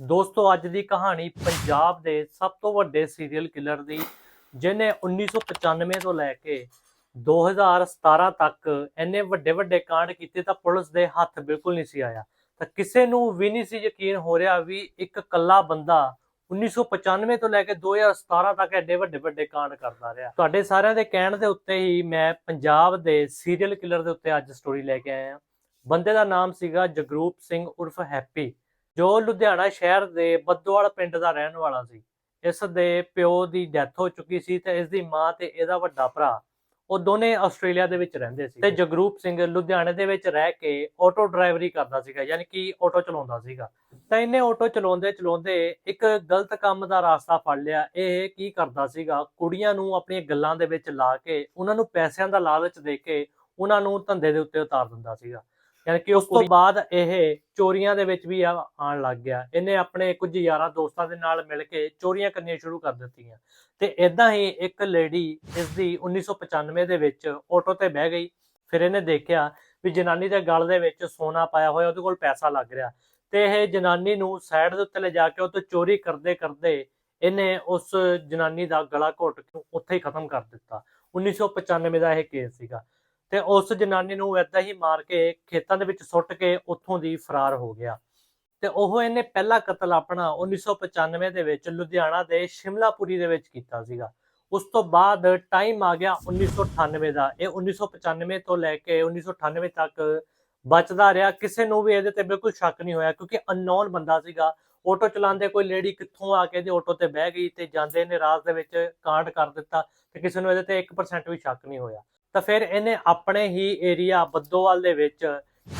ਦੋਸਤੋ, ਅੱਜ ਦੀ ਕਹਾਣੀ ਪੰਜਾਬ ਦੇ ਸਭ ਤੋਂ ਵੱਡੇ ਸੀਰੀਅਲ ਕਿਲਰ ਦੀ ਜਿਨੇ 1995 ਤੋਂ ਲੈ ਕੇ 2017 ਤੱਕ ਇੰਨੇ ਵੱਡੇ ਵੱਡੇ ਕਾਂਡ ਕੀਤੇ ਤਾਂ ਪੁਲਿਸ ਦੇ ਹੱਥ ਬਿਲਕੁਲ ਨਹੀਂ ਸੀ ਆਇਆ। ਤਾਂ ਕਿਸੇ ਨੂੰ ਵੀ ਨਹੀਂ ਸੀ ਯਕੀਨ ਹੋ ਰਿਹਾ ਵੀ ਇੱਕ ਕੱਲਾ ਬੰਦਾ 1995 ਤੋਂ ਲੈ ਕੇ 2017 ਤੱਕ ਐਡੇ ਵੱਡੇ ਵੱਡੇ ਕਾਂਡ ਕਰਦਾ ਰਿਹਾ। ਤੁਹਾਡੇ ਸਾਰਿਆਂ ਦੇ ਕਹਿਣ ਦੇ ਉੱਤੇ ਹੀ ਮੈਂ ਪੰਜਾਬ ਦੇ ਸੀਰੀਅਲ ਕਿਲਰ ਦੇ ਉੱਤੇ ਅੱਜ ਸਟੋਰੀ ਲੈ ਕੇ ਆਇਆ। ਬੰਦੇ ਦਾ ਨਾਮ ਸੀਗਾ ਜਗਰੂਪ ਸਿੰਘ ਉਰਫ ਹੈਪੀ। ਜੋ ਲੁਧਿਆਣਾ ਸ਼ਹਿਰ ਦੇ ਬੱਦੋਵਾਲ ਪਿੰਡ ਦਾ ਰਹਿਣ ਵਾਲਾ ਸੀ, ਇਸ ਦੇ ਪਿਓ ਦੀ ਡੈਥ ਹੋ ਚੁੱਕੀ ਸੀ ਤੇ ਇਸ ਦੀ ਮਾਂ ਤੇ ਇਹਦਾ ਵੱਡਾ ਭਰਾ, ਉਹ ਦੋਨੇ ਆਸਟ੍ਰੇਲੀਆ ਦੇ ਵਿੱਚ ਰਹਿੰਦੇ ਸੀ। ਤੇ ਜਗਰੂਪ ਸਿੰਘ ਲੁਧਿਆਣੇ ਦੇ ਵਿੱਚ ਰਹਿ ਕੇ ਆਟੋ ਡਰਾਈਵਰੀ ਕਰਦਾ ਸੀਗਾ, ਯਾਨੀ ਕਿ ਆਟੋ ਚਲਾਉਂਦਾ ਸੀਗਾ। ਤਾਂ ਇਹਨੇ ਆਟੋ ਚਲਾਉਂਦੇ ਚਲਾਉਂਦੇ ਇੱਕ ਗਲਤ ਕੰਮ ਦਾ ਰਾਸਤਾ ਫੜ ਲਿਆ। ਇਹ ਕੀ ਕਰਦਾ ਸੀਗਾ, ਕੁੜੀਆਂ ਨੂੰ ਆਪਣੀਆਂ ਗੱਲਾਂ ਦੇ ਵਿੱਚ ਲਾ ਕੇ, ਉਹਨਾਂ ਨੂੰ ਪੈਸਿਆਂ ਦਾ ਲਾਲਚ ਦੇ ਕੇ, ਉਹਨਾਂ ਨੂੰ ਧੰਦੇ ਦੇ ਉੱਤੇ ਉਤਾਰ ਦਿੰਦਾ ਸੀਗਾ। ਯਾਨੀ ਕਿ ਉਸ ਤੋਂ ਬਾਅਦ ਇਹ ਚੋਰੀਆਂ ਦੇ ਵਿੱਚ ਵੀ ਆਉਣ ਲੱਗ ਗਿਆ। ਇਹਨੇ ਆਪਣੇ ਕੁਝ ਯਾਰਾਂ ਦੋਸਤਾਂ ਦੇ ਨਾਲ ਮਿਲ ਕੇ ਚੋਰੀਆਂ ਕਰਨੀਆਂ ਸ਼ੁਰੂ ਕਰ ਦਿੱਤੀਆਂ। ਤੇ ਇਦਾਂ ਹੀ ਇੱਕ ਲੇਡੀ ਇਸ ਦੀ 1995 ਦੇ ਵਿੱਚ ਆਟੋ ਤੇ ਬਹਿ ਗਈ। ਫਿਰ ਇਹਨੇ ਦੇਖਿਆ ਵੀ ਜਨਾਨੀ ਦੇ ਗਲ ਦੇ ਵਿੱਚ ਸੋਨਾ ਪਾਇਆ ਹੋਇਆ ਉਹਦੇ ਕੋਲ ਪੈਸਾ ਲੱਗ ਰਿਹਾ। ਤੇ ਇਹ ਜਨਾਨੀ ਨੂੰ ਸਾਈਡ ਦੇ ਉੱਤੇ ਲੈ ਜਾ ਕੇ ਉਹ ਤੋਂ ਚੋਰੀ ਕਰਦੇ ਕਰਦੇ ਇਹਨੇ ਉਸ ਜਨਾਨੀ ਦਾ ਗਲਾ ਘੁੱਟ ਕੇ ਉੱਥੇ ਹੀ ਖਤਮ ਕਰ ਦਿੱਤਾ। 1995 ਦਾ ਇਹ ਕੇਸ ਸੀਗਾ। ਤੇ ਉਸ ਜਨਾਨੀ ਨੂੰ ਏਦਾਂ ਹੀ ਮਾਰ ਕੇ ਖੇਤਾਂ ਦੇ ਵਿੱਚ ਸੁੱਟ ਕੇ ਉੱਥੋਂ ਦੀ ਫਰਾਰ ਹੋ ਗਿਆ। ਤੇ ਉਹ ਇਹਨੇ ਪਹਿਲਾ ਕਤਲ ਆਪਣਾ 1995 ਦੇ ਵਿੱਚ ਲੁਧਿਆਣਾ ਦੇ ਸ਼ਿਮਲਾਪੁਰੀ ਦੇ ਵਿੱਚ ਕੀਤਾ ਸੀਗਾ। ਉਸ ਤੋਂ ਬਾਅਦ ਟਾਈਮ ਆ ਗਿਆ 1998 ਦਾ। ਇਹ 1995 ਤੋਂ ਲੈ ਕੇ 1998 ਤੱਕ ਬਚਦਾ ਰਿਹਾ। ਕਿਸੇ ਨੂੰ ਵੀ ਇਹਦੇ ਤੇ ਬਿਲਕੁਲ ਸ਼ੱਕ ਨਹੀਂ ਹੋਇਆ ਕਿਉਂਕਿ ਅਨਨੋਨ ਬੰਦਾ ਸੀਗਾ। ਆਟੋ ਚਲਾਉਂਦੇ ਕੋਈ ਲੇਡੀ ਕਿੱਥੋਂ ਆ ਕੇ ਇਹਦੇ ਆਟੋ ਤੇ ਬਹਿ ਗਈ ਤੇ ਜਾਂਦੇ ਨੇ ਰਾਤ ਦੇ ਵਿੱਚ ਕਾਂਡ ਕਰ ਦਿੱਤਾ ਤੇ ਕਿਸੇ ਨੂੰ ਇਹਦੇ ਤੇ 1% ਵੀ ਸ਼ੱਕ ਨਹੀਂ ਹੋਇਆ। ਤਾਂ ਫਿਰ ਇਹਨੇ ਆਪਣੇ ਹੀ ਏਰੀਆ ਬੱਦੋਵਾਲ ਦੇ ਵਿੱਚ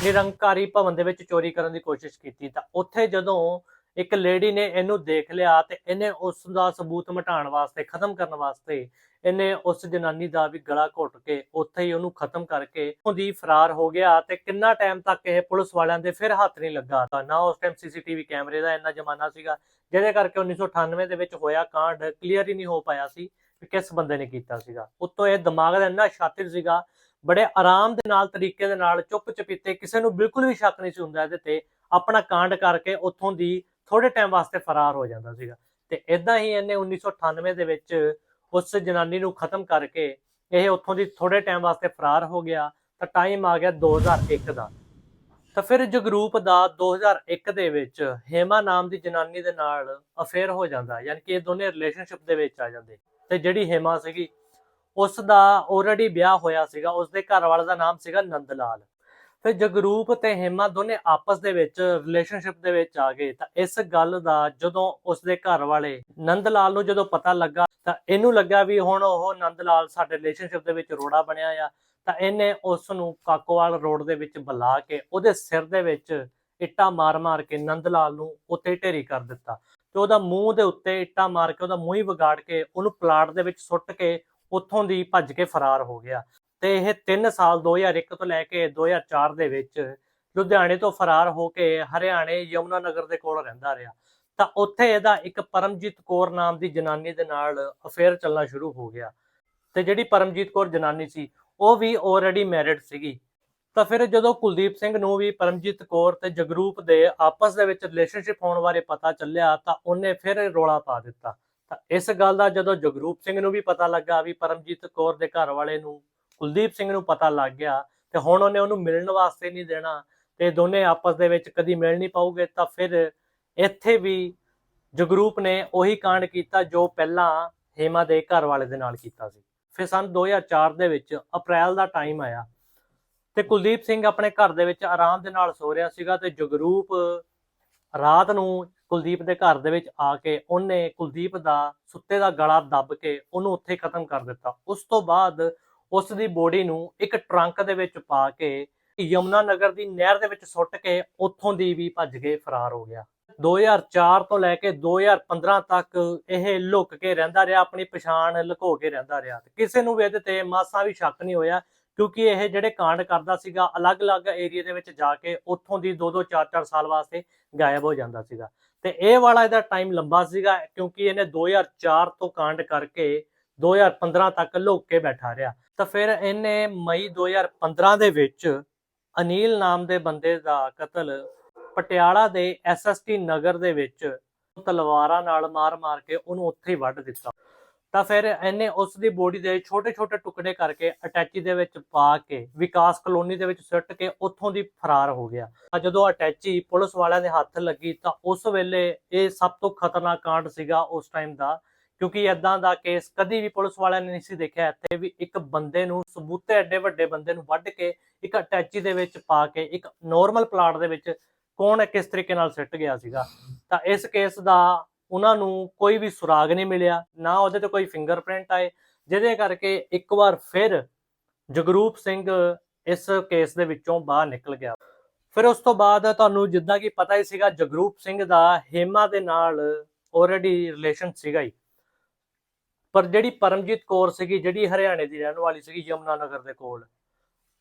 ਨਿਰੰਕਾਰੀ ਭਵਨ ਦੇ ਵਿੱਚ ਚੋਰੀ ਕਰਨ ਦੀ ਕੋਸ਼ਿਸ਼ ਕੀਤੀ। ਤਾਂ ਉੱਥੇ ਜਦੋਂ ਇੱਕ ਲੇਡੀ ਨੇ ਇਹਨੂੰ ਦੇਖ ਲਿਆ ਤੇ ਇਹਨੇ ਉਸ ਦਾ ਸਬੂਤ ਮਿਟਾਉਣ ਵਾਸਤੇ, ਖਤਮ ਕਰਨ ਵਾਸਤੇ ਇਹਨੇ ਉਸ ਜਨਾਨੀ ਦਾ ਵੀ ਗਲਾ ਘੁੱਟ ਕੇ ਉੱਥੇ ਹੀ ਉਹਨੂੰ ਖਤਮ ਕਰਕੇ ਉਹਦੀ ਫਰਾਰ ਹੋ ਗਿਆ ਤੇ ਕਿੰਨਾ ਟਾਈਮ ਤੱਕ ਇਹ ਪੁਲਿਸ ਵਾਲਿਆਂ ਦੇ ਫਿਰ ਹੱਥ ਨਹੀਂ ਲੱਗਾ। ਤਾਂ ਨਾ ਉਸ ਟਾਈਮ ਸੀਸੀਟੀਵੀ ਕੈਮਰੇ ਦਾ ਇੰਨਾ ਜ਼ਮਾਨਾ ਸੀਗਾ, ਜਿਹਦੇ ਕਰਕੇ 1998 ਦੇ ਵਿੱਚ ਹੋਇਆ, ਕਾਂਡ ਕਲੀਅਰ ਹੀ ਨਹੀਂ ਹੋ ਪਾਇਆ ਸੀ। ਕਿ ਕਿਸ ਬੰਦੇ ਨੇ ਕੀਤਾ ਸੀਗਾ। ਉੱਤੋਂ ਇਹ ਦਿਮਾਗ ਦਾ ਇੰਨਾ ਸ਼ਾਤਿਰ ਸੀਗਾ, ਬੜੇ ਆਰਾਮ ਦੇ ਨਾਲ, ਤਰੀਕੇ ਦੇ ਨਾਲ ਚੁੱਪ ਚਪੀਤੇ ਕਿਸੇ ਨੂੰ ਬਿਲਕੁਲ ਵੀ ਸ਼ੱਕ ਨਹੀਂ ਸੀ ਹੁੰਦਾ ਇਹਦੇ ਤੇ, ਆਪਣਾ ਕਾਂਡ ਕਰਕੇ ਉੱਥੋਂ ਦੀ ਥੋੜੇ ਟਾਈਮ ਵਾਸਤੇ ਫਰਾਰ ਹੋ ਜਾਂਦਾ ਸੀਗਾ। ਤੇ ਇਦਾਂ ਹੀ ਇਹਨੇ 1998 ਦੇ ਵਿੱਚ ਉਸ ਜਨਾਨੀ ਨੂੰ ਖਤਮ ਕਰਕੇ ਇਹ ਉੱਥੋਂ ਦੀ ਥੋੜੇ ਟਾਈਮ ਵਾਸਤੇ ਫਰਾਰ ਹੋ ਗਿਆ, ਤਾਂ ਟਾਈਮ ਆ ਗਿਆ 2001 ਦਾ। ਤਾਂ ਫਿਰ ਜਗਰੂਪ ਦਾ 2001 ਦੇ ਵਿੱਚ ਹੇਮਾ ਨਾਮ ਦੀ ਜਨਾਨੀ ਦੇ ਨਾਲ ਅਫੇਅਰ ਹੋ ਜਾਂਦਾ, ਯਾਨੀ ਕਿ ਇਹ ਦੋਨੇ ਰਿਲੇਸ਼ਨਸ਼ਿਪ ਦੇ ਵਿੱਚ ਆ ਜਾਂਦੇ। ਤੇ ਜਿਹੜੀ ਹੇਮਾ ਸੀਗੀ ਉਸ ਦਾ ਆਲਰੇਡੀ ਵਿਆਹ ਹੋਇਆ ਸੀਗਾ ਉਸ ਦੇ ਘਰ ਵਾਲੇ ਦਾ ਨਾਮ ਸੀਗਾ ਨੰਦ ਲਾਲ ਫਿਰ ਜਗਰੂਪ ਤੇ ਹੇਮਾ ਦੋਨੇ ਆਪਸ ਦੇ ਵਿੱਚ ਰਿਲੇਸ਼ਨਸ਼ਿਪ ਦੇ ਵਿੱਚ ਆ ਗਏ। ਤਾਂ ਇਸ ਗੱਲ ਦਾ ਜਦੋਂ ਉਸ ਦੇ ਘਰ ਵਾਲੇ ਨੰਦ ਲਾਲ ਨੂੰ ਜਦੋਂ ਪਤਾ ਲੱਗਾ, ਤਾਂ ਇਹਨੂੰ ਲੱਗਾ ਵੀ ਹੁਣ ਉਹ ਨੰਦ ਲਾਲ ਸਾਡੇ ਰਿਲੇਸ਼ਨਸ਼ਿਪ ਦੇ ਵਿੱਚ ਰੋੜਾ ਬਣਿਆ ਆ। ਤਾਂ ਇਹਨੇ ਉਸ ਨੂੰ ਕਾਕੋਵਾਲ ਰੋਡ ਦੇ ਵਿੱਚ ਬੁਲਾ ਕੇ ਉਹਦੇ ਸਿਰ ਦੇ ਵਿੱਚ ਇੱਟਾਂ ਮਾਰ-ਮਾਰ ਕੇ ਨੰਦ ਲਾਲ ਨੂੰ ਉੱਥੇ ਢੇਰੀ ਕਰ ਦਿੱਤਾ। ਤੇ ਉਹਦਾ ਮੂੰਹ ਦੇ ਉੱਤੇ ਇੱਟਾਂ ਮਾਰ ਕੇ, ਉਹਦਾ ਮੂੰਹ ਹੀ ਵਿਗਾੜ ਕੇ, ਉਹਨੂੰ ਪਲਾਟ ਦੇ ਵਿੱਚ ਸੁੱਟ ਕੇ, ਉੱਥੋਂ ਦੀ ਭੱਜ ਕੇ ਫਰਾਰ ਹੋ ਗਿਆ। ਤੇ ਇਹ 3 ਸਾਲ 2001 ਤੋਂ ਲੈ ਕੇ 2004 ਦੇ ਵਿੱਚ ਲੁਧਿਆਣੇ ਤੋਂ ਫਰਾਰ ਹੋ ਕੇ ਹਰਿਆਣੇ ਯਮੁਨਾ ਨਗਰ ਦੇ ਕੋਲ ਰਹਿੰਦਾ ਰਿਹਾ। ਤਾਂ ਉੱਥੇ ਇਹਦਾ ਇੱਕ ਪਰਮਜੀਤ ਕੌਰ ਨਾਮ ਦੀ ਜਨਾਨੀ ਦੇ ਨਾਲ ਅਫੇਅਰ ਚੱਲਣਾ ਸ਼ੁਰੂ ਹੋ ਗਿਆ। ਤੇ ਜਿਹੜੀ ਪਰਮਜੀਤ ਕੌਰ ਜਨਾਨੀ ਸੀ, ਉਹ ਵੀ ਆਲਰੇਡੀ ਮੈਰਿਡ ਸੀਗੀ। ਤਾਂ ਫਿਰ ਜਦੋਂ ਕੁਲਦੀਪ ਸਿੰਘ ਨੂੰ ਵੀ ਪਰਮਜੀਤ ਕੌਰ ਤੇ ਜਗਰੂਪ ਦੇ ਆਪਸ ਦੇ ਵਿੱਚ ਰਿਲੇਸ਼ਨਸ਼ਿਪ ਹੋਣ ਬਾਰੇ ਪਤਾ ਚੱਲਿਆ ਤਾਂ ਉਹਨੇ ਫਿਰ ਰੋਲਾ ਪਾ ਦਿੱਤਾ। ਤਾਂ ਇਸ ਗੱਲ ਦਾ ਜਦੋਂ ਜਗਰੂਪ ਸਿੰਘ ਨੂੰ ਵੀ ਪਤਾ ਲੱਗਾ ਵੀ ਪਰਮਜੀਤ ਕੌਰ ਦੇ ਘਰ ਵਾਲੇ ਨੂੰ ਕੁਲਦੀਪ ਸਿੰਘ ਨੂੰ ਪਤਾ ਲੱਗ ਗਿਆ ਤੇ ਹੁਣ ਉਹਨੇ ਉਹਨੂੰ ਮਿਲਣ ਵਾਸਤੇ ਨਹੀਂ ਦੇਣਾ ਤੇ ਦੋਨੇ ਆਪਸ ਦੇ ਵਿੱਚ ਕਦੀ ਮਿਲ ਨਹੀਂ ਪਾਉਗੇ ਤਾਂ ਫਿਰ ਇੱਥੇ ਵੀ ਜਗਰੂਪ ਨੇ ਉਹੀ ਕਾਂਡ ਕੀਤਾ ਜੋ ਪਹਿਲਾਂ ਹੇਮਾ ਦੇ ਘਰ ਵਾਲੇ ਦੇ ਨਾਲ ਕੀਤਾ ਸੀ। ਫਿਰ ਸਨ 2004 ਦੇ ਵਿੱਚ ਅਪ੍ਰੈਲ ਦਾ ਟਾਈਮ ਆਇਆ ਤੇ ਕੁਲਦੀਪ ਸਿੰਘ ਆਪਣੇ ਘਰ ਦੇ ਵਿੱਚ ਆਰਾਮ ਦੇ ਨਾਲ ਸੋ ਰਿਹਾ ਸੀਗਾ ਤੇ ਜਗਰੂਪ ਰਾਤ ਨੂੰ ਕੁਲਦੀਪ ਦੇ ਘਰ ਦੇ ਵਿੱਚ ਆ ਕੇ ਉਹਨੇ ਕੁਲਦੀਪ ਦਾ ਸੁੱਤੇ ਦਾ ਗਲਾ ਦੱਬ ਕੇ ਉਹਨੂੰ ਉੱਥੇ ਖਤਮ ਕਰ ਦਿੱਤਾ। ਉਸ ਤੋਂ ਬਾਅਦ ਉਸ ਦੀ ਬੋਡੀ ਨੂੰ ਇੱਕ ਟਰੰਕ ਦੇ ਵਿੱਚ ਪਾ ਕੇ ਯਮੁਨਾ ਨਗਰ ਦੀ ਨਹਿਰ ਦੇ ਵਿੱਚ ਸੁੱਟ ਕੇ ਉੱਥੋਂ ਦੀ ਵੀ ਭੱਜ ਕੇ ਫਰਾਰ ਹੋ ਗਿਆ। 2004 ਤੋਂ ਲੈ ਕੇ 2015 ਤੱਕ ਇਹ ਲੁੱਕ ਕੇ ਰਹਿੰਦਾ ਰਿਹਾ, ਆਪਣੀ ਪਛਾਣ ਲੁਕੋ ਕੇ ਰਹਿੰਦਾ ਰਿਹਾ। ਕਿਸੇ ਨੂੰ ਵੀ ਇਹਦੇ ਤੇ ਮਾਸਾ ਵੀ ਸ਼ੱਕ ਨਹੀਂ ਹੋਇਆ ਕਿਉਂਕਿ ਇਹ ਜਿਹੜੇ ਕਾਂਡ ਕਰਦਾ ਸੀਗਾ, ਅਲੱਗ-ਅਲੱਗ ਏਰੀਆ ਦੇ ਵਿੱਚ ਜਾ ਕੇ ਉੱਥੋਂ ਦੀ 2-2 4-4 ਸਾਲ ਵਾਸਤੇ ਗਾਇਬ ਹੋ ਜਾਂਦਾ ਸੀਗਾ। ਤੇ ਇਹ ਵਾਲਾ ਇਹਦਾ ਟਾਈਮ ਲੰਬਾ ਸੀਗਾ ਕਿਉਂਕਿ ਇਹਨੇ 2004 ਤੋਂ ਕਾਂਡ ਕਰਕੇ 2015 ਤੱਕ ਲੁੱਕ ਕੇ ਬੈਠਾ ਰਿਹਾ। ਤਾਂ ਫਿਰ ਇਹਨੇ ਮਈ 2015 ਦੇ ਵਿੱਚ ਅਨੀਲ ਨਾਮ ਦੇ ਬੰਦੇ ਦਾ ਕਤਲ ਪਟਿਆਲਾ ਦੇ ਐਸਐਸਟੀ ਨਗਰ ਦੇ ਵਿੱਚ ਤਲਵਾਰਾਂ ਨਾਲ ਮਾਰ-ਮਾਰ ਕੇ ਉਹਨੂੰ ਉੱਥੇ ਹੀ ਵੱਢ ਦਿੱਤਾ। ਤਾਂ ਫਿਰ ਇਹਨੇ ਉਸ ਦੀ ਬੋਡੀ ਦੇ ਛੋਟੇ-ਛੋਟੇ ਟੁਕੜੇ ਕਰਕੇ ਅਟੈਚੀ ਦੇ ਵਿੱਚ ਪਾ ਕੇ ਵਿਕਾਸ ਕਲੋਨੀ ਦੇ ਵਿੱਚ ਸੁੱਟ ਕੇ ਉੱਥੋਂ ਦੀ ਫਰਾਰ ਹੋ ਗਿਆ। ਤਾਂ ਜਦੋਂ ਅਟੈਚੀ ਪੁਲਿਸ ਵਾਲਿਆਂ ਦੇ ਹੱਥ ਲੱਗੀ ਤਾਂ ਉਸ ਵੇਲੇ ਇਹ ਸਭ ਤੋਂ ਖਤਰਨਾਕ ਕਾਂਡ ਸੀਗਾ ਉਸ ਟਾਈਮ ਦਾ, ਕਿਉਂਕਿ ਇਦਾਂ ਦਾ ਕੇਸ ਕਦੀ ਵੀ ਪੁਲਿਸ ਵਾਲਿਆਂ ਨੇ ਨਹੀਂ ਸੀ ਦੇਖਿਆ। ਇੱਥੇ ਵੀ ਇੱਕ ਬੰਦੇ ਨੂੰ ਸਬੂਤੇ ਐਡੇ ਵੱਡੇ ਬੰਦੇ ਨੂੰ ਵੱਢ ਕੇ ਇੱਕ ਅਟੈਚੀ ਦੇ ਵਿੱਚ ਪਾ ਕੇ ਇੱਕ ਨੋਰਮਲ ਪਲਾਟ ਦੇ ਵਿੱਚ ਕੌਣ ਕਿਸ ਤਰੀਕੇ ਨਾਲ ਸਿੱਟ ਗਿਆ ਸੀਗਾ। ਤਾਂ ਇਸ ਕੇਸ ਦਾ ਉਹਨਾਂ ਨੂੰ ਕੋਈ ਵੀ ਸੁਰਾਗ ਨਹੀਂ ਮਿਲਿਆ, ਨਾ ਉਹਦੇ ਤੇ ਕੋਈ ਫਿੰਗਰਪ੍ਰਿੰਟ ਆਏ। ਜਿਹਦੇ ਕਰਕੇ ਇੱਕ ਵਾਰ ਫਿਰ ਜਗਰੂਪ ਸਿੰਘ ਇਸ ਕੇਸ ਦੇ ਵਿੱਚੋਂ ਬਾਹਰ ਨਿਕਲ ਗਿਆ। ਫਿਰ ਉਸ ਤੋਂ ਬਾਅਦ ਤੁਹਾਨੂੰ ਜਿੱਦਾਂ ਕਿ ਪਤਾ ਹੀ ਸੀਗਾ, ਜਗਰੂਪ ਸਿੰਘ ਦਾ ਹੇਮਾ ਦੇ ਨਾਲ ਆਲਰੇਡੀ ਰਿਲੇਸ਼ਨ ਸੀਗਾ ਹੀ। ਪਰ ਜਿਹੜੀ ਪਰਮਜੀਤ ਕੌਰ ਸੀਗੀ, ਜਿਹੜੀ ਹਰਿਆਣੇ ਦੀ ਰਹਿਣ ਵਾਲੀ ਸੀਗੀ ਯਮੁਨਾ ਨਗਰ ਦੇ ਕੋਲ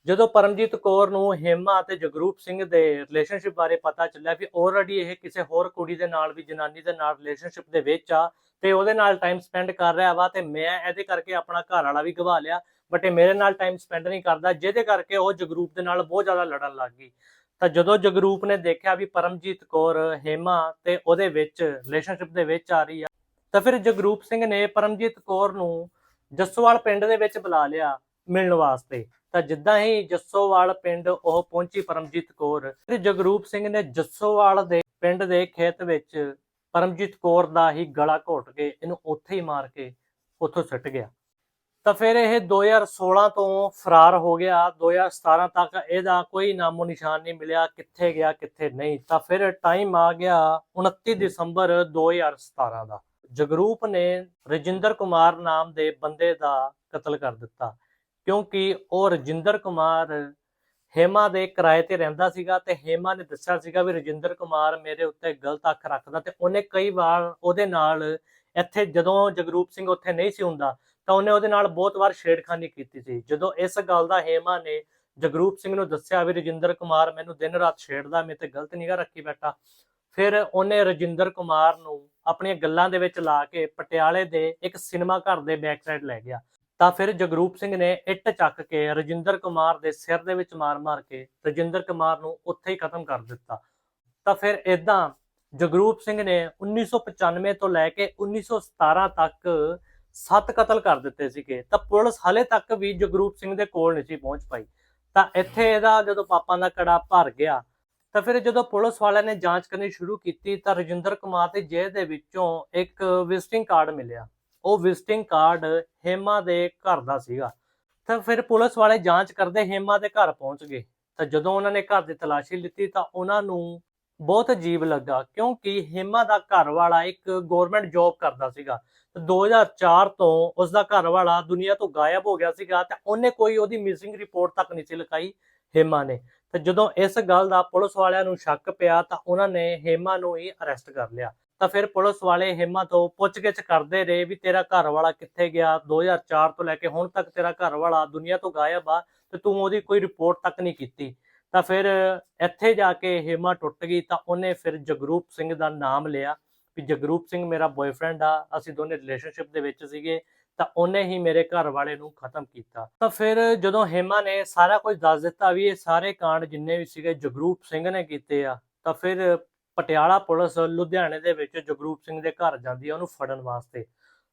ਜਦੋਂ ਪਰਮਜੀਤ ਕੌਰ ਨੂੰ ਹੇਮਾ ਅਤੇ ਜਗਰੂਪ ਸਿੰਘ ਦੇ ਰਿਲੇਸ਼ਨਸ਼ਿਪ ਬਾਰੇ ਪਤਾ ਚੱਲਿਆ ਵੀ ਆਲਰੇਡੀ ਇਹ ਕਿਸੇ ਹੋਰ ਕੁੜੀ ਦੇ ਨਾਲ ਵੀ, ਜਨਾਨੀ ਦੇ ਨਾਲ ਰਿਲੇਸ਼ਨਸ਼ਿਪ ਦੇ ਵਿੱਚ ਆ ਤੇ ਉਹਦੇ ਨਾਲ ਟਾਈਮ ਸਪੈਂਡ ਕਰ ਰਿਹਾ ਵਾ ਤੇ ਮੈਂ ਇਹਦੇ ਕਰਕੇ ਆਪਣਾ ਘਰ ਵਾਲਾ ਵੀ ਗਵਾ ਲਿਆ ਬਟ ਇਹ ਮੇਰੇ ਨਾਲ ਟਾਈਮ ਸਪੈਂਡ ਨਹੀਂ ਕਰਦਾ, ਜਿਹਦੇ ਕਰਕੇ ਉਹ ਜਗਰੂਪ ਦੇ ਨਾਲ ਬਹੁਤ ਜ਼ਿਆਦਾ ਲੜਨ ਲੱਗ ਗਈ। ਤਾਂ ਜਦੋਂ ਜਗਰੂਪ ਨੇ ਦੇਖਿਆ ਵੀ ਪਰਮਜੀਤ ਕੌਰ, ਹੇਮਾ ਤੇ ਉਹਦੇ ਵਿੱਚ ਰਿਲੇਸ਼ਨਸ਼ਿਪ ਦੇ ਵਿੱਚ ਆ ਰਹੀ ਆ, ਤਾਂ ਫਿਰ ਜਗਰੂਪ ਸਿੰਘ ਨੇ ਪਰਮਜੀਤ ਕੌਰ ਨੂੰ ਜੱਸੋਵਾਲ ਪਿੰਡ ਦੇ ਵਿੱਚ ਬੁਲਾ ਲਿਆ ਮਿਲਣ ਵਾਸਤੇ। ਤਾਂ ਜਿੱਦਾਂ ਹੀ ਜੱਸੋਵਾਲ ਪਿੰਡ ਉਹ ਪਹੁੰਚੀ ਪਰਮਜੀਤ ਕੌਰ, ਫਿਰ ਜਗਰੂਪ ਸਿੰਘ ਨੇ ਜੱਸੋਵਾਲ ਦੇ ਪਿੰਡ ਦੇ ਖੇਤ ਵਿੱਚ ਪਰਮਜੀਤ ਕੌਰ ਦਾ ਹੀ ਗਲਾ ਘੋਟ ਕੇ ਇਹਨੂੰ ਉੱਥੇ ਹੀ ਮਾਰ ਕੇ ਉੱਥੋਂ ਸੁੱਟ ਗਿਆ। ਤਾਂ ਫਿਰ ਇਹ 2016 ਤੋਂ ਫਰਾਰ ਹੋ ਗਿਆ। 2017 ਤੱਕ ਇਹਦਾ ਕੋਈ ਨਾਮੋ ਨਿਸ਼ਾਨ ਨਹੀਂ ਮਿਲਿਆ, ਕਿੱਥੇ ਗਿਆ, ਕਿੱਥੇ ਨਹੀਂ। ਤਾਂ ਫਿਰ ਟਾਈਮ ਆ ਗਿਆ 29 ਦਸੰਬਰ 2017 ਦਾ। ਜਗਰੂਪ ਨੇ ਰਜਿੰਦਰ ਕੁਮਾਰ ਨਾਮ ਦੇ ਬੰਦੇ ਦਾ ਕਤਲ ਕਰ ਦਿੱਤਾ। ਕਿਉਂਕਿ ਉਹ ਰਜਿੰਦਰ ਕੁਮਾਰ ਹੇਮਾ ਦੇ ਕਿਰਾਏ ਤੇ ਰਹਿੰਦਾ ਸੀਗਾ ਤੇ ਹੇਮਾ ਨੇ ਦੱਸਿਆ ਸੀਗਾ ਵੀ ਰਜਿੰਦਰ ਕੁਮਾਰ ਮੇਰੇ ਉੱਤੇ ਗਲਤ ਅੱਖ ਰੱਖਦਾ ਤੇ ਉਹਨੇ ਕਈ ਵਾਰ ਉਹਦੇ ਨਾਲ ਇੱਥੇ ਜਦੋਂ ਜਗਰੂਪ ਸਿੰਘ ਉੱਥੇ ਨਹੀਂ ਸੀ ਹੁੰਦਾ ਤਾਂ ਉਹਨੇ ਉਹਦੇ ਨਾਲ ਬਹੁਤ ਵਾਰ ਛੇੜਖਾਨੀ ਕੀਤੀ ਸੀ। ਜਦੋਂ ਇਸ ਗੱਲ ਦਾ ਹੇਮਾ ਨੇ ਜਗਰੂਪ ਸਿੰਘ ਨੂੰ ਦੱਸਿਆ ਵੀ ਰਜਿੰਦਰ ਕੁਮਾਰ ਮੈਨੂੰ ਦਿਨ ਰਾਤ ਛੇੜਦਾ ਮੇਰੇ ਤੇ ਗਲਤ ਨਿਗਾਹ ਰੱਖੀ ਬੈਠਾ, ਫਿਰ ਉਹਨੇ ਰਜਿੰਦਰ ਕੁਮਾਰ ਨੂੰ ਆਪਣੀਆਂ ਗੱਲਾਂ ਦੇ ਵਿੱਚ ਲਾ ਕੇ ਪਟਿਆਲੇ ਦੇ ਇੱਕ ਸਿਨੇਮਾ ਘਰ ਦੇ ਬੈਕ ਸਾਈਡ ਲੈ ਗਿਆ। ਤਾਂ ਫਿਰ ਜਗਰੂਪ ਸਿੰਘ ਨੇ ਇੱਟ ਚੱਕ ਕੇ ਰਜਿੰਦਰ ਕੁਮਾਰ ਦੇ ਸਿਰ ਦੇ ਵਿੱਚ ਮਾਰ-ਮਾਰ ਕੇ ਰਜਿੰਦਰ ਕੁਮਾਰ ਨੂੰ ਉੱਥੇ ਹੀ ਖਤਮ ਕਰ ਦਿੱਤਾ। ਤਾਂ ਫਿਰ ਇਦਾਂ ਜਗਰੂਪ ਸਿੰਘ ਨੇ 1995 ਤੋਂ ਲੈ ਕੇ 1917 ਤੱਕ ਸੱਤ ਕਤਲ ਕਰ ਦਿੱਤੇ ਸੀਗੇ। ਤਾਂ ਪੁਲਿਸ ਹਲੇ ਤੱਕ ਵੀ ਜਗਰੂਪ ਸਿੰਘ ਦੇ ਕੋਲ ਨਹੀਂ ਸੀ ਪਹੁੰਚ ਪਾਈ। ਤਾਂ ਇੱਥੇ ਇਹਦਾ ਜਦੋਂ ਪਾਪਾਂ ਦਾ ਕੜਾ ਭਰ ਗਿਆ, ਤਾਂ ਫਿਰ ਜਦੋਂ ਪੁਲਿਸ ਵਾਲਿਆਂ ਨੇ ਜਾਂਚ ਕਰਨੀ ਸ਼ੁਰੂ ਕੀਤੀ, ਤਾਂ ਰਜਿੰਦਰ ਕੁਮਾਰ ਦੇ ਜੇਲ੍ਹ ਦੇ ਵਿੱਚੋਂ ਇੱਕ ਵਿਜ਼ਿਟਿੰਗ ਕਾਰਡ ਮਿਲਿਆ। ਉਹ ਵਿਜ਼ਿਟਿੰਗ ਕਾਰਡ ਹੇਮਾ ਦੇ ਘਰ ਦਾ ਸੀਗਾ। ਤਾਂ ਫਿਰ ਪੁਲਿਸ ਵਾਲੇ ਜਾਂਚ ਕਰਦੇ ਹੇਮਾ ਦੇ ਘਰ ਪਹੁੰਚ ਗਏ। ਤਾਂ ਜਦੋਂ ਉਹਨਾਂ ਨੇ ਘਰ ਦੀ ਤਲਾਸ਼ੀ ਲਿੱਤੀ ਤਾਂ ਉਹਨਾਂ ਨੂੰ ਬਹੁਤ ਅਜੀਬ ਲੱਗਾ ਕਿਉਂਕਿ ਹੇਮਾ ਦਾ ਘਰ ਵਾਲਾ ਇੱਕ ਗਵਰਨਮੈਂਟ ਜੌਬ ਕਰਦਾ ਸੀਗਾ। ਤੇ 2004 ਤੋਂ ਉਸ ਦਾ ਘਰ ਵਾਲਾ ਦੁਨੀਆ ਤੋਂ ਗਾਇਬ ਹੋ ਗਿਆ ਸੀਗਾ ਤੇ ਉਹਨੇ ਕੋਈ ਉਹਦੀ ਮਿਸਿੰਗ ਰਿਪੋਰਟ ਤੱਕ ਨਹੀਂ ਸੀ ਲਿਖਾਈ ਹੇਮਾ ਨੇ। ਤੇ ਜਦੋਂ ਇਸ ਗੱਲ ਦਾ ਪੁਲਿਸ ਵਾਲਿਆਂ ਨੂੰ ਸ਼ੱਕ ਪਿਆ ਤਾਂ ਉਹਨਾਂ ਨੇ ਹੇਮਾ ਨੂੰ ਹੀ ਅਰੈਸਟ ਕਰ ਲਿਆ। ਤਾਂ ਫਿਰ ਪੁਲਿਸ ਵਾਲੇ ਹੇਮਾ ਤੋਂ ਪੁੱਛਗਿੱਛ ਕਰਦੇ ਰਹੇ ਵੀ ਤੇਰਾ ਘਰ ਵਾਲਾ ਕਿੱਥੇ ਗਿਆ? 2004 ਤੋਂ ਲੈ ਕੇ ਹੁਣ ਤੱਕ ਤੇਰਾ ਘਰ ਵਾਲਾ ਦੁਨੀਆ ਤੋਂ ਗਾਇਬ ਆ ਤੇ ਤੂੰ ਉਹਦੀ ਕੋਈ ਰਿਪੋਰਟ ਤੱਕ ਨਹੀਂ ਕੀਤੀ। ਤਾਂ ਫਿਰ ਇੱਥੇ ਜਾ ਕੇ ਹੇਮਾ ਟੁੱਟ ਗਈ ਤਾਂ ਉਹਨੇ ਫਿਰ ਜਗਰੂਪ ਸਿੰਘ ਦਾ ਨਾਮ ਲਿਆ ਵੀ ਜਗਰੂਪ ਸਿੰਘ ਮੇਰਾ ਬॉयਫ੍ਰੈਂਡ ਆ, ਅਸੀਂ ਦੋਨੇ ਰਿਲੇਸ਼ਨਸ਼ਿਪ ਦੇ ਵਿੱਚ ਸੀਗੇ ਤਾਂ ਉਹਨੇ ਹੀ ਮੇਰੇ ਘਰ ਵਾਲੇ ਨੂੰ ਖਤਮ ਕੀਤਾ। ਤਾਂ ਫਿਰ ਜਦੋਂ ਹੇਮਾ ਨੇ ਸਾਰਾ ਕੁਝ ਦੱਸ ਦਿੱਤਾ ਵੀ ਇਹ ਸਾਰੇ ਕਾਂਡ ਜਿੰਨੇ ਵੀ ਸੀਗੇ ਜਗਰੂਪ ਸਿੰਘ ਨੇ ਕੀਤੇ ਆ ਤਾਂ ਫਿਰ ਪਟਿਆਲਾ ਪੁਲਿਸ ਲੁਧਿਆਣੇ ਦੇ ਵਿੱਚ ਜਗਰੂਪ ਸਿੰਘ ਦੇ ਘਰ ਜਾਂਦੀ ਆ ਉਹਨੂੰ ਫੜਨ ਵਾਸਤੇ।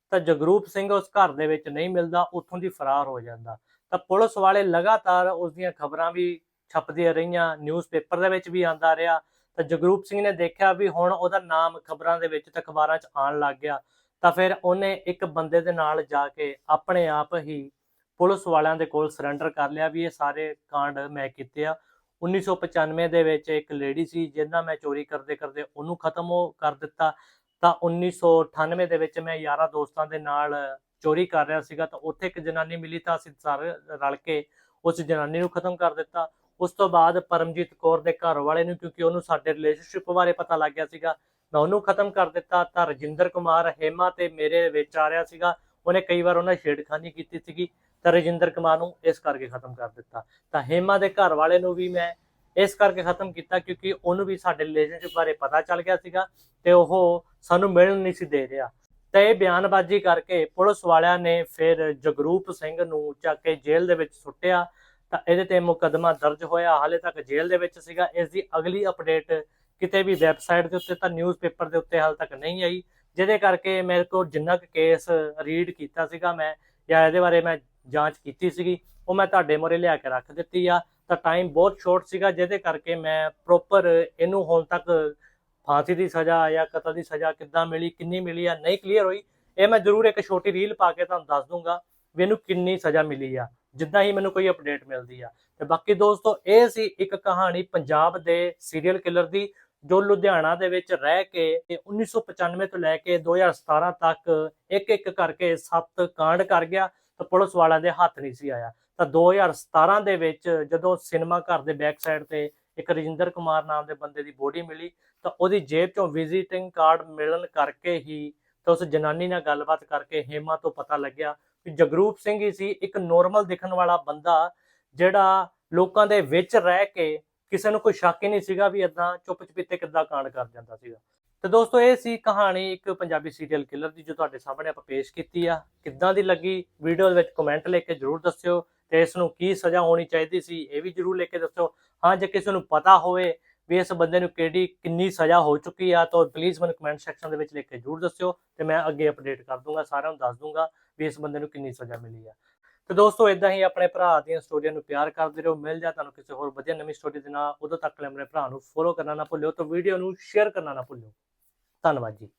ਤਾਂ ਜਗਰੂਪ ਸਿੰਘ ਉਸ ਘਰ ਦੇ ਵਿੱਚ ਨਹੀਂ ਮਿਲਦਾ, ਉੱਥੋਂ ਦੀ ਫਰਾਰ ਹੋ ਜਾਂਦਾ। ਤਾਂ ਪੁਲਿਸ ਵਾਲੇ ਲਗਾਤਾਰ ਉਸ ਦੀਆਂ ਖਬਰਾਂ ਵੀ ਛਪਦੀਆਂ ਰਹੀਆਂ, ਨਿਊਜ਼ਪੇਪਰ ਦੇ ਵਿੱਚ ਵੀ ਆਂਦਾ ਰਿਹਾ। ਤਾਂ ਜਗਰੂਪ ਸਿੰਘ ਨੇ ਦੇਖਿਆ ਵੀ ਹੁਣ ਉਹਦਾ ਨਾਮ ਖਬਰਾਂ ਦੇ ਵਿੱਚ ਤੇ ਅਖਬਾਰਾਂ 'ਚ ਆਉਣ ਲੱਗ ਗਿਆ। ਤਾਂ ਫਿਰ ਉਹਨੇ ਇੱਕ ਬੰਦੇ ਦੇ ਨਾਲ ਜਾ ਕੇ ਆਪਣੇ ਆਪ ਹੀ ਪੁਲਿਸ ਵਾਲਿਆਂ ਦੇ ਕੋਲ ਸਰੈਂਡਰ ਕਰ ਲਿਆ ਵੀ ਇਹ ਸਾਰੇ ਕਾਂਡ ਮੈਂ ਕੀਤੇ ਆ। 1995 ਦੇ ਵਿੱਚ ਇੱਕ ਲੇਡੀ ਸੀ ਜਿਹਨਾਂ ਮੈਂ ਚੋਰੀ ਕਰਦੇ ਕਰਦੇ ਉਹਨੂੰ ਖਤਮ ਹੋ ਕਰ ਦਿੱਤਾ। ਤਾਂ 1998 ਦੇ ਵਿੱਚ ਮੈਂ ਯਾਰਾਂ ਦੋਸਤਾਂ ਦੇ ਨਾਲ ਚੋਰੀ ਕਰ ਰਿਹਾ ਸੀਗਾ, ਤਾਂ ਉੱਥੇ ਇੱਕ ਜਨਾਨੀ ਮਿਲੀ ਤਾਂ ਅਸੀਂ ਸਾਰੇ ਰਲ ਕੇ ਉਸ ਜਨਾਨੀ ਨੂੰ ਖਤਮ ਕਰ ਦਿੱਤਾ। ਉਸ ਤੋਂ ਬਾਅਦ ਪਰਮਜੀਤ ਕੌਰ ਦੇ ਘਰ ਵਾਲੇ ਨੂੰ, ਕਿਉਂਕਿ ਉਹਨੂੰ ਸਾਡੇ ਰਿਲੇਸ਼ਨਸ਼ਿਪ ਬਾਰੇ ਪਤਾ ਲੱਗ ਗਿਆ ਸੀਗਾ, ਮੈਂ ਉਹਨੂੰ ਖਤਮ ਕਰ ਦਿੱਤਾ। ਤਾਂ ਰਜਿੰਦਰ ਕੁਮਾਰ, ਹੇਮਾ ਤੇ ਮੇਰੇ ਵਿੱਚ ਆ ਰਿਹਾ ਸੀਗਾ। ਉਹਨੇ ਕਈ ਵਾਰ ਉਹਨਾਂ ਛੇੜਖਾਨੀ ਕੀਤੀ ਸੀਗੀ। ਤਾਂ ਰਜਿੰਦਰ ਕੁਮਾਰ ਨੂੰ ਇਸ ਕਰਕੇ ਖਤਮ ਕਰ ਦਿੱਤਾ। ਤਾਂ ਹੇਮਾ ਦੇ ਘਰ ਵਾਲੇ ਨੂੰ ਵੀ ਮੈਂ ਇਸ ਕਰਕੇ ਖਤਮ ਕੀਤਾ ਕਿਉਂਕਿ ਉਹਨੂੰ ਵੀ ਸਾਡੇ ਰਿਲੇਸ਼ਨਸ਼ਿਪ ਬਾਰੇ ਪਤਾ ਚੱਲ ਗਿਆ ਸੀਗਾ ਤੇ ਉਹ ਸਾਨੂੰ ਮਿਲਣ ਨਹੀਂ ਸੀ ਦੇ ਰਿਹਾ। ਤਾਂ ਇਹ ਬਿਆਨਬਾਜ਼ੀ ਕਰਕੇ ਪੁਲਿਸ ਵਾਲਿਆਂ ਨੇ ਫਿਰ ਜਗਰੂਪ ਸਿੰਘ ਨੂੰ ਚੱਕ ਕੇ ਜੇਲ੍ਹ ਦੇ ਵਿੱਚ ਸੁੱਟਿਆ। ਤਾਂ ਇਹਦੇ ਤੇ ਮੁਕੱਦਮਾ ਦਰਜ ਹੋਇਆ, ਹਾਲੇ ਤੱਕ ਜੇਲ੍ਹ ਦੇ ਵਿੱਚ ਸੀਗਾ। ਇਸ ਦੀ ਅਗਲੀ ਅਪਡੇਟ ਕਿਤੇ ਵੀ ਵੈਬਸਾਈਟ ਦੇ ਉੱਤੇ ਤਾਂ ਨਿਊਜ਼ਪੇਪਰ ਦੇ ਉੱਤੇ ਹਾਲ ਤੱਕ ਨਹੀਂ ਆਈ। ਜਿਹਦੇ ਕਰਕੇ ਮੇਰੇ ਕੋਲ ਜਿੰਨਾ ਕੁ ਕੇਸ ਰੀਡ ਕੀਤਾ ਸੀਗਾ ਮੈਂ ਜਾਂ ਇਹਦੇ ਬਾਰੇ ਮੈਂ ਜਾਂਚ ਕੀਤੀ ਸੀਗੀ, ਉਹ ਮੈਂ ਤੁਹਾਡੇ ਮੋਰੇ ਲਿਆ ਕੇ ਰੱਖ ਦਿੱਤੀ ਆ। ਤਾਂ ਟਾਈਮ ਬਹੁਤ ਸ਼ਾਰਟ ਸੀਗਾ, ਜਿਹਦੇ ਕਰਕੇ ਮੈਂ ਪ੍ਰੋਪਰ ਇਹਨੂੰ ਹੁਣ ਤੱਕ ਫਾਂਸੀ ਦੀ ਸਜ਼ਾ ਜਾਂ ਕਤਲ ਦੀ ਸਜ਼ਾ ਕਿੱਦਾਂ ਮਿਲੀ, ਕਿੰਨੀ ਮਿਲੀ ਆ, ਨਹੀਂ ਕਲੀਅਰ ਹੋਈ। ਇਹ ਮੈਂ ਜ਼ਰੂਰ ਇੱਕ ਛੋਟੀ ਰੀਲ ਪਾ ਕੇ ਤੁਹਾਨੂੰ ਦੱਸ ਦੂੰਗਾ ਵੀ ਇਹਨੂੰ ਕਿੰਨੀ ਸਜ਼ਾ ਮਿਲੀ ਆ, ਜਿੱਦਾਂ ਹੀ ਮੈਨੂੰ ਕੋਈ ਅਪਡੇਟ ਮਿਲਦੀ ਆ। ਤੇ ਬਾਕੀ ਦੋਸਤੋ, ਇਹ ਸੀ ਇੱਕ ਕਹਾਣੀ ਪੰਜਾਬ ਦੇ ਸੀਰੀਅਲ ਕਿਲਰ ਦੀ, ਜੋ ਲੁਧਿਆਣਾ ਦੇ ਵਿੱਚ ਰਹਿ ਕੇ ਤੇ 1995 ਤੋਂ ਲੈ ਕੇ 2017 ਤੱਕ ਇੱਕ ਇੱਕ ਕਰਕੇ ਸੱਤ ਕਾਂਡ ਕਰ ਗਿਆ। ਤਾਂ ਪੁਲਿਸ ਵਾਲਿਆਂ ਦੇ ਹੱਥ ਨਹੀਂ ਸੀ ਆਇਆ। ਤਾਂ 2017 ਦੇ ਵਿੱਚ ਜਦੋਂ ਸਿਨੇਮਾ ਘਰ ਦੇ ਬੈਕ ਸਾਈਡ ਤੇ ਇੱਕ ਰਜਿੰਦਰ ਕੁਮਾਰ ਨਾਮ ਦੇ ਬੰਦੇ ਦੀ ਬੋਡੀ ਮਿਲੀ, ਤਾਂ ਉਹਦੀ ਜੇਬ ਚੋਂ ਵਿਜ਼ਿਟਿੰਗ ਕਾਰਡ ਮਿਲਣ ਕਰਕੇ ਹੀ ਤਾਂ ਉਸ ਜਨਾਨੀ ਨਾਲ ਗੱਲਬਾਤ ਕਰਕੇ ਹੇਮਾ ਤੋਂ ਪਤਾ ਲੱਗਿਆ ਕਿ ਜਗਰੂਪ ਸਿੰਘ ਹੀ ਸੀ, ਇੱਕ ਨੋਰਮਲ ਦਿਖਣ ਵਾਲਾ ਬੰਦਾ ਜਿਹੜਾ ਲੋਕਾਂ ਦੇ ਵਿੱਚ ਰਹਿ ਕੇ ਕਿਸੇ ਨੂੰ ਕੋਈ ਸ਼ੱਕ ਹੀ ਨਹੀਂ ਸੀਗਾ ਵੀ ਇਦਾਂ ਚੁੱਪ ਚਪੀਤੇ ਕਿੱਦਾਂ ਕਾਂਡ ਕਰ ਜਾਂਦਾ ਸੀਗਾ। ਤੇ ਦੋਸਤੋ, ਇਹ ਸੀ ਕਹਾਣੀ ਇੱਕ ਪੰਜਾਬੀ ਸੀਰੀਅਲ ਕਿਲਰ ਦੀ ਜੋ ਤੁਹਾਡੇ ਸਾਹਮਣੇ ਆਪਾਂ ਪੇਸ਼ ਕੀਤੀ ਆ। ਕਿੱਦਾਂ ਦੀ ਲੱਗੀ? ਵੀਡੀਓ ਦੇ ਵਿੱਚ ਕਮੈਂਟ ਲਿਖ ਕੇ ਜਰੂਰ ਦੱਸਿਓ ਤੇ ਇਸ ਨੂੰ ਕੀ ਸਜ਼ਾ ਹੋਣੀ ਚਾਹੀਦੀ ਸੀ, ਇਹ ਵੀ ਜਰੂਰ ਲਿਖ ਕੇ ਦੱਸਿਓ। ਹਾਂ, ਜੇ ਕਿਸੇ ਨੂੰ ਪਤਾ ਹੋਵੇ ਵੀ ਇਸ ਬੰਦੇ ਨੂੰ ਕਿਹੜੀ, ਕਿੰਨੀ ਸਜ਼ਾ ਹੋ ਚੁੱਕੀ ਆ, ਤਾਂ ਪਲੀਜ਼ ਮੈਨੂੰ ਕਮੈਂਟ ਸੈਕਸ਼ਨ ਦੇ ਵਿੱਚ ਲਿਖ ਕੇ ਜਰੂਰ ਦੱਸਿਓ ਤੇ ਮੈਂ ਅੱਗੇ ਅਪਡੇਟ ਕਰ ਦੂੰਗਾ, ਸਾਰਿਆਂ ਨੂੰ ਦੱਸ ਦੂੰਗਾ ਵੀ ਇਸ ਬੰਦੇ ਨੂੰ ਕਿੰਨੀ ਸਜ਼ਾ ਮਿਲੀ ਆ। ਤੇ ਦੋਸਤੋ ਇਦਾਂ ਹੀ ਆਪਣੇ ਭਰਾ ਦੀਆਂ ਸਟੋਰੀਆਂ ਨੂੰ ਪਿਆਰ ਕਰਦੇ ਰਹੋ। ਮਿਲ ਜਾ ਤੁਹਾਨੂੰ ਕਿਸੇ ਹੋਰ ਵਧੀਆ ਨਵੀਂ ਸਟੋਰੀ ਦੇ ਨਾਲ। ਉਦੋਂ ਤੱਕ ਲਈ ਆਪਣੇ ਭਰਾ ਨੂੰ ਫੋਲੋ ਕਰਨਾ ਨਾ ਭੁੱਲਿਓ ਤੇ ਵੀਡੀਓ ਨੂੰ ਸ਼ੇਅਰ ਕਰਨਾ ਨਾ ਭੁੱਲਿਓ। ਧੰਨਵਾਦ ਜੀ।